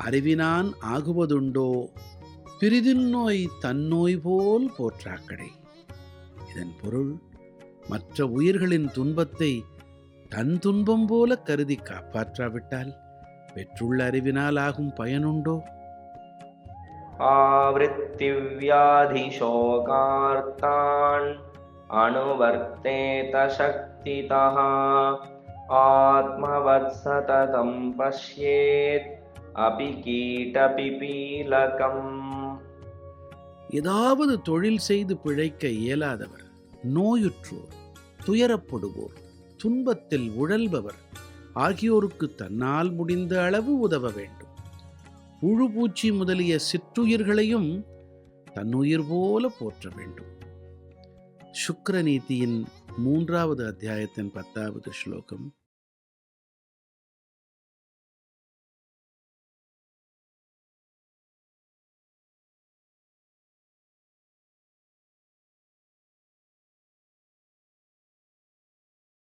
அறிவினான் ஆகுவதுண்டோ பிரிதின்னோய் தன்னோய் போல் போற்றாக்கடை இதன் பொருள் மற்ற உயிர்களின் துன்பத்தை தன் துன்பம் போல கருதி காப்பாற்றாவிட்டால் பெற்றுள்ள அறிவினால் ஆகும் பயனுண்டோ आवृत्तिव्याधिशोकार्तान् अनुवर्तेत शक्तितः आत्मवत्सततं पश्येत् அபி கீட்டபிபீலகம் ஏதாவது தொழில் செய்து பிழைக்க இயலாதவர் நோயுற்றோர் துயரப்படுவோர் துன்பத்தில் உழல்பவர் ஆகியோருக்கு தன்னால் முடிந்த அளவு உதவ வேண்டும். புழுபூச்சி முதலிய சிற்றுயிர்களையும் தன்னுயிர் போல போற்ற வேண்டும். சுக்கர நீதியின் மூன்றாவது அத்தியாயத்தின் பத்தாவது ஸ்லோகம்.